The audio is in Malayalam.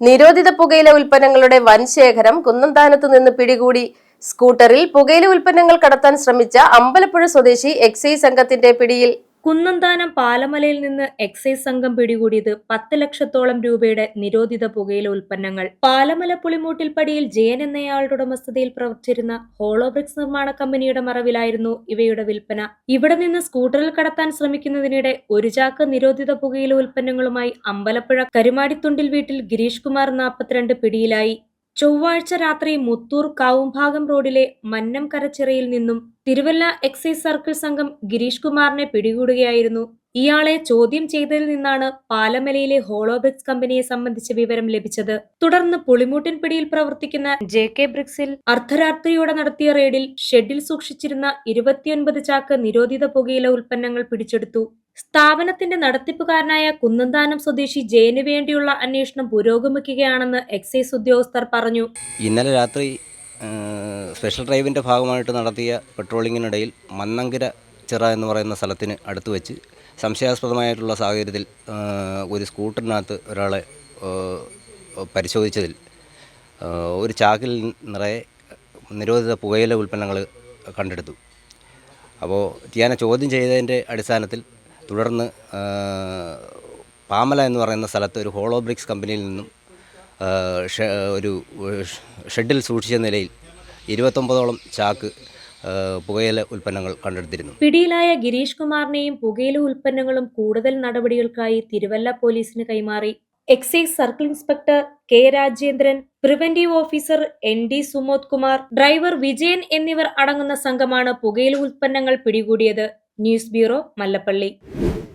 നിരോധിത പുകയില ഉൽപ്പന്നങ്ങളുടെ വൻ ശേഖരം കുന്നന്താനത്ത് നിന്ന് പിടികൂടി സ്കൂട്ടറിൽ പുകയില ഉൽപ്പന്നങ്ങൾ കടത്താൻ ശ്രമിച്ച അമ്പലപ്പുഴ സ്വദേശി എക്സൈസ് സംഘത്തിന്റെ പിടിയിൽ കുന്നന്താനം പാലമലയിൽ നിന്ന് എക്സൈസ് സംഘം പിടികൂടിയത് പത്ത് ലക്ഷത്തോളം രൂപയുടെ നിരോധിത പുകയില ഉൽപ്പന്നങ്ങൾ. പാലമല പുളിമൂട്ടിൽപ്പടിയിൽ ജയൻ എന്നയാളുടെ ഉടമസ്ഥതയിൽ പ്രവർത്തിച്ചിരുന്ന ഹോളോബ്രിക്സ് നിർമ്മാണ കമ്പനിയുടെ മറവിലായിരുന്നു ഇവയുടെ വിൽപ്പന. ഇവിടെ നിന്ന് സ്കൂട്ടറിൽ കടത്താൻ ശ്രമിക്കുന്നതിനിടെ ഒരു ചാക്ക് നിരോധിത പുകയില ഉൽപ്പന്നങ്ങളുമായി അമ്പലപ്പുഴ കരുമാടിത്തുണ്ടിൽ വീട്ടിൽ ഗിരീഷ് കുമാർ നാൽപ്പത്തിരണ്ട് പിടിയിലായി. ചൊവ്വാഴ്ച രാത്രി മുത്തൂർ കാവുംഭാഗം റോഡിലെ മന്നം കരച്ചിറയിൽ നിന്നും തിരുവല്ല എക്സൈസ് സർക്കിൾ സംഘം ഗിരീഷ് കുമാറിനെ പിടികൂടുകയായിരുന്നു. ഇയാളെ ചോദ്യം ചെയ്തതിൽ നിന്നാണ് പാലമലയിലെ ഹോളോബ്രിക്സ് കമ്പനിയെ സംബന്ധിച്ച വിവരം ലഭിച്ചത്. തുടർന്ന് പുളിമൂട്ടിൻ പിടിയിൽ പ്രവർത്തിക്കുന്ന ജെ കെ ബ്രിക്സിൽ അർദ്ധരാത്രിയോടെ നടത്തിയ റെയ്ഡിൽ ഷെഡിൽ സൂക്ഷിച്ചിരുന്ന ഇരുപത്തിയൊൻപത് ചാക്ക് നിരോധിത പുകയില ഉൽപ്പന്നങ്ങൾ പിടിച്ചെടുത്തു. സ്ഥാപനത്തിന്റെ നടത്തിപ്പുകാരനായ കുന്നന്താനം സ്വദേശി ജയന് വേണ്ടിയുള്ള അന്വേഷണം പുരോഗമിക്കുകയാണെന്ന് എക്സൈസ് ഉദ്യോഗസ്ഥർ പറഞ്ഞു. ഇന്നലെ രാത്രി സ്പെഷ്യൽ ഡ്രൈവിന്റെ ഭാഗമായിട്ട് നടത്തിയ പെട്രോളിങ്ങിനിടയിൽ മന്നങ്കര ചിറ എന്ന് പറയുന്ന സ്ഥലത്തിന് അടുത്ത് വെച്ച് സംശയാസ്പദമായിട്ടുള്ള സാഹചര്യത്തിൽ ഒരു സ്കൂട്ടറിനകത്ത് ഒരാളെ പരിശോധിച്ചതിൽ ഒരു ചാക്കിൽ നിറയെ നിരോധിത പുകയില ഉൽപ്പന്നങ്ങൾ കണ്ടെടുത്തു. അപ്പോൾ ഞാനെ ചോദ്യം ചെയ്തതിന്റെ അടിസ്ഥാനത്തിൽ തുടർന്ന് പാമല എന്ന് പറയുന്ന സ്ഥലത്ത് ഒരു ഹോളോ ബ്രിക്സ് കമ്പനിയിൽ നിന്നും ഒരു ഷെഡിൽ സൂക്ഷിച്ച നിലയിൽ ഇരുപത്തൊമ്പതോളം ചാക്ക് പുകയില ഉൽപ്പന്നങ്ങൾ കണ്ടെടുത്തിരുന്നു. പിടിയിലായ ഗിരീഷ് കുമാറിനെയും പുകയില ഉൽപ്പന്നങ്ങളും കൂടുതൽ നടപടികൾക്കായി തിരുവല്ല പോലീസിന് കൈമാറി. Excise circle inspector K Rajendran preventive officer N D Sumod Kumar driver Vijayan എന്നിവർ അടങ്ങുന്ന സംഘമാണ് പുകയില ഉൽപ്പന്നങ്ങൾ പിടികൂടിയത്. News bureau Mallappally